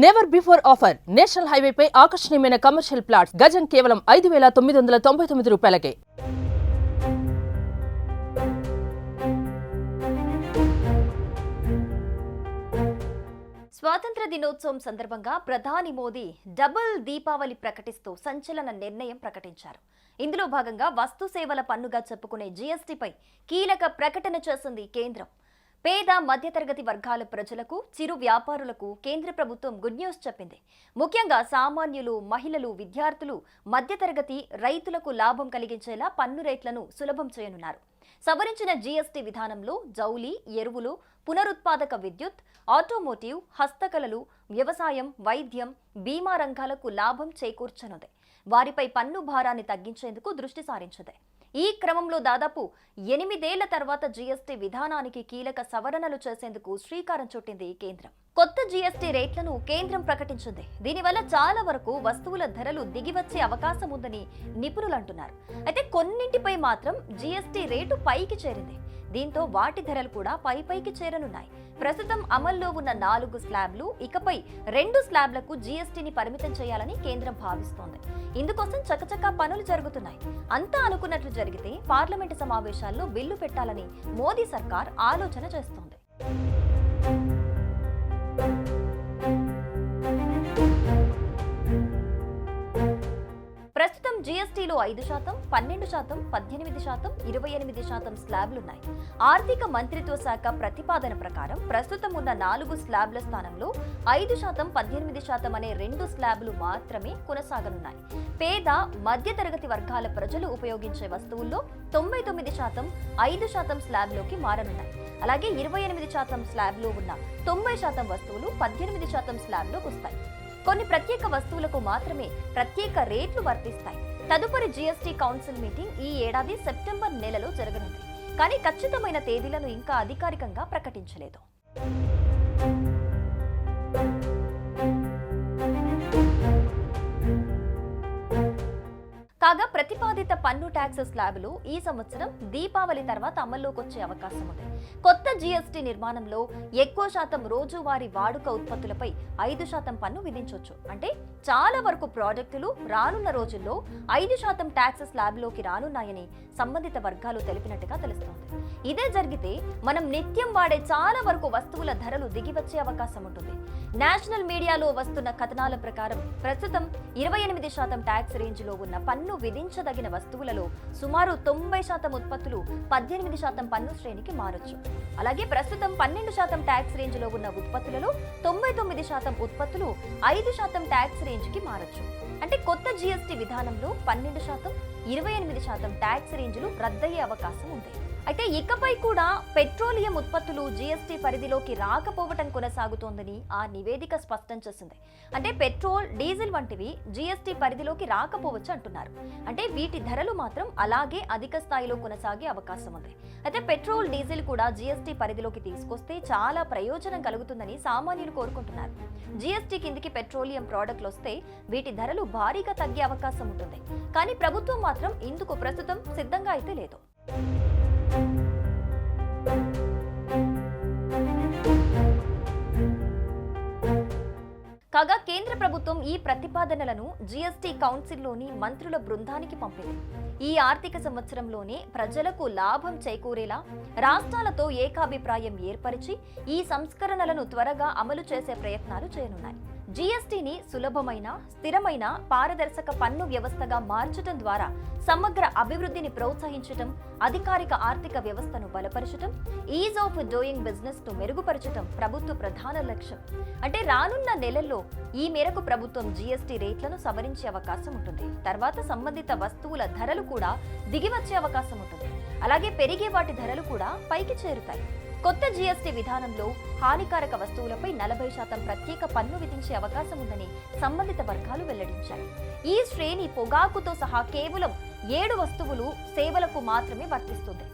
Never before offer national హైవేపై ఆకర్షణీయమైన commercial plots గజం కేవలం ఐదు వేల తొమ్మిది వందల తొంభై తొమ్మిది రూపాయలకే. స్వాతంత్ర దినోత్సవం సందర్భంగా ప్రధాని మోదీ డబుల్ దీపావళి ప్రకటిస్తూ సంచలన నిర్ణయం ప్రకటించారు. ఇందులో భాగంగా వస్తు సేవల పన్నుగా చెప్పుకునే జీఎస్టీపై కీలక ప్రకటన చేసింది కేంద్రం. పేద మధ్యతరగతి వర్గాల ప్రజలకు చిరు వ్యాపారులకు కేంద్ర ప్రభుత్వం గుడ్ న్యూస్ చెప్పింది. ముఖ్యంగా సామాన్యులు మహిళలు విద్యార్థులు మధ్యతరగతి రైతులకు లాభం కలిగించేలా పన్ను రేట్లను సులభం చేయనున్నారు. సవరించిన జీఎస్టీ విధానంలో జౌలి ఎరువులు పునరుత్పాదక విద్యుత్ ఆటోమోటివ్ హస్తకళలు వ్యవసాయం వైద్యం బీమా రంగాలకు లాభం చేకూర్చనుంది. వారిపై పన్ను భారాన్ని తగ్గించేందుకు దృష్టి సారించింది. ఈ క్రమంలో దాదాపు ఎనిమిదేళ్ళ తర్వాత జీఎస్టీ విధానానికి కీలక సవరణలు చేసేందుకు శ్రీకారం చుట్టింది కేంద్రం. కొత్త జీఎస్టీ రేట్లను కేంద్రం ప్రకటించింది. దీనివల్ల చాలా వరకు వస్తువుల ధరలు దిగివచ్చే అవకాశం ఉందని నిపుణులు అంటున్నారు. అయితే కొన్నింటిపై మాత్రం జీఎస్టీ రేటు పైకి చేరింది. దీంతో వాటి ధరలు కూడా పై పైకి చేరనున్నాయి. ప్రస్తుతం అమల్లో ఉన్న నాలుగు స్లాబ్లు ఇకపై రెండు స్లాబ్లకు జీఎస్టీని పరిమితం చేయాలని కేంద్రం భావిస్తోంది. ఇందుకోసం చకచకా పనులు జరుగుతున్నాయి. అంతా అనుకున్నట్లు జరిగితే పార్లమెంటు సమావేశాల్లో బిల్లు పెట్టాలని మోదీ సర్కార్ ఆలోచన చేస్తోంది. ఐదు శాతం పన్నెండు శాతం పద్దెనిమిది శాతం ఇరవై ఎనిమిది శాతం స్లాబ్లున్నాయి. ఆర్థిక మంత్రిత్వ శాఖ ప్రతిపాదన ప్రకారం ప్రస్తుతం ఉన్న నాలుగు స్లాబ్ల స్థానంలో ఐదు శాతం పద్దెనిమిది శాతం అనే రెండు స్లాబ్లు మాత్రమే కొనసాగనున్నాయి. పేద మధ్యతరగతి వర్గాల ప్రజలు ఉపయోగించే వస్తువుల్లో తొంభై తొమ్మిది శాతం ఐదు శాతం స్లాబ్లోకి మారనున్నాయి. అలాగే ఇరవై ఎనిమిది శాతం స్లాబ్లో ఉన్న తొంభై శాతం వస్తువులు పద్దెనిమిది శాతం స్లాబ్లోకి వస్తాయి. కొన్ని ప్రత్యేక వస్తువులకు మాత్రమే ప్రత్యేక రేట్లు వర్తిస్తాయి. తదుపరి జీఎస్టీ కౌన్సిల్ మీటింగ్ ఈ ఏడాది సెప్టెంబర్ నెలలో జరగనుంది. కానీ ఖచ్చితమైన తేదీలను ఇంకా అధికారికంగా ప్రకటించలేదు. కాగా ప్రతిపాదిత పన్ను ట్యాక్స్ స్లాబులు ఈ సంవత్సరం దీపావళి తర్వాత అమల్లోకి వచ్చే అవకాశం ఉంది. కొత్త జీఎస్టీ నిర్మాణంలో ఎక్కువ శాతం రోజువారీ వాడుక ఉత్పత్తులపై ఐదు శాతం పన్ను విధించవచ్చు అంటే చాలా వరకు ప్రాజెక్టులు రానున్న రోజుల్లో ఐదు శాతం ట్యాక్స్ స్లాబ్లోకి రానున్నాయని సంబంధిత వర్గాలు తెలిపినట్టుగా తెలుస్తోంది. ఇదే జరిగితే మనం నిత్యం వాడే చాలా వరకు వస్తువుల ధరలు దిగివచ్చే అవకాశం ఉంటుంది. నేషనల్ మీడియాలో వస్తున్న కథనాల ప్రకారం ప్రస్తుతం ఇరవై ఎనిమిది శాతం ట్యాక్స్ రేంజ్లో ఉన్న పన్ను విధించదగిన వస్తువులలో సుమారు తొంభై శాతం ఉత్పత్తులు పద్దెనిమిది శాతం పన్ను శ్రేణికి మారొచ్చు. అలాగే ప్రస్తుతం పన్నెండు శాతం ట్యాక్స్ రేంజ్లో ఉన్న ఉత్పత్తులలో తొంభై తొమ్మిది శాతం ఉత్పత్తులు ఐదు శాతం ట్యాక్స్ రేంజ్కి మారొచ్చు. అంటే కొత్త జీఎస్టీ విధానంలో పన్నెండు శాతం ఇరవై ఎనిమిది శాతం ట్యాక్స్ రేంజ్లు రద్దయ్యే అవకాశం ఉంది. అయితే ఇకపై కూడా పెట్రోలియం ఉత్పత్తులు జీఎస్టీ పరిధిలోకి రాకపోవటం కొనసాగుతోందని ఆ నివేదిక స్పష్టం చేసింది. అంటే పెట్రోల్ డీజిల్ వంటివి జీఎస్టీ పరిధిలోకి రాకపోవచ్చు అంటున్నారు. అంటే వీటి ధరలు మాత్రం అలాగే అధిక స్థాయిలో కొనసాగే అవకాశం ఉంది. అయితే పెట్రోల్ డీజిల్ కూడా జీఎస్టీ పరిధిలోకి తీసుకొస్తే చాలా ప్రయోజనం కలుగుతుందని సామాన్యులు కోరుకుంటున్నారు. జీఎస్టీ కిందికి పెట్రోలియం ప్రోడక్ట్లు వస్తే వీటి ధరలు భారీగా తగ్గే అవకాశం ఉంటుంది. కానీ ప్రభుత్వం మాత్రం ఇందుకు ప్రస్తుతం సిద్ధంగా అయితే లేదు. కాగా కేంద్ర ప్రభుత్వం ఈ ప్రతిపాదనలను జీఎస్టీ కౌన్సిల్లోని మంత్రుల బృందానికి పంపింది. ఈ ఆర్థిక సంవత్సరంలోనే ప్రజలకు లాభం చేకూరేలా రాష్ట్రాలతో ఏకాభిప్రాయం ఏర్పరిచి ఈ సంస్కరణలను త్వరగా అమలు చేసే ప్రయత్నాలు చేయనున్నాయి. జీఎస్టీని సులభమైన స్థిరమైన పారదర్శక పన్ను వ్యవస్థగా మార్చడం ద్వారా సమగ్ర అభివృద్ధిని ప్రోత్సహించటం అధికారిక ఆర్థిక వ్యవస్థను బలపరచటం ఈజ్ ఆఫ్ డూయింగ్ బిజినెస్ను మెరుగుపరచటం ప్రభుత్వ ప్రధాన లక్ష్యం. అంటే రానున్న నెలల్లో ఈ మేరకు ప్రభుత్వం జీఎస్టీ రేట్లను సవరించే అవకాశం ఉంటుంది. తర్వాత సంబంధిత వస్తువుల ధరలు కూడా దిగివచ్చే అవకాశం ఉంటుంది. అలాగే పెరిగే వాటి ధరలు కూడా పైకి చేరుతాయి. కొత్త జీఎస్టీ విధానంలో హానికారక వస్తువులపై నలభై శాతం ప్రత్యేక పన్ను విధించే అవకాశం ఉందని సంబంధిత వర్గాలు వెల్లడించాయి. ఈ శ్రేణి పొగాకుతో సహా కేవలం ఏడు వస్తువులు సేవలకు మాత్రమే వర్తిస్తుంది.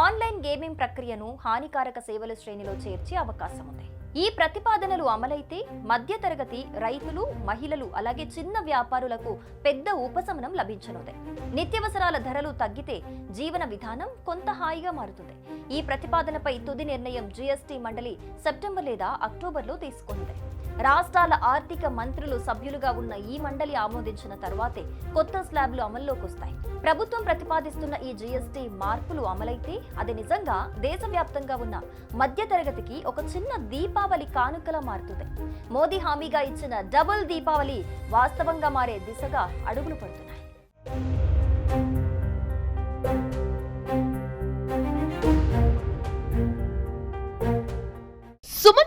ఆన్లైన్ గేమింగ్ ప్రక్రియను హానికారక సేవల శ్రేణిలో చేర్చే అవకాశం ఉంది. ఈ ప్రతిపాదనలు అమలైతే మధ్యతరగతి రైతులు మహిళలు అలాగే చిన్న వ్యాపారులకు పెద్ద ఉపశమనం లభించనుంది. నిత్యవసరాల ధరలు తగ్గితే జీవన విధానం కొంత హాయిగా మారుతుంది. ఈ ప్రతిపాదనపై తుది నిర్ణయం జీఎస్టీ మండలి సెప్టెంబర్ లేదా అక్టోబర్లో తీసుకుంది రాష్ట్రాల ఆర్థిక మంత్రులు సభ్యులుగా ఉన్న ఈ మండలి ఆమోదించిన తర్వాతే కొత్త స్లాబ్లు అమల్లోకి వస్తాయి ప్రభుత్వం ప్రతిపాదిస్తున్న ఈ జీఎస్టీ మార్పులు అమలైతే అది నిజంగా దేశవ్యాప్తంగా ఉన్న మధ్యతరగతికి ఒక చిన్న దీపావళి కానుకలా మారుతుంది. మోదీ హామీగా ఇచ్చిన డబుల్ దీపావళి వాస్తవంగా మారే దిశగా అడుగులు పడుతున్నాయి.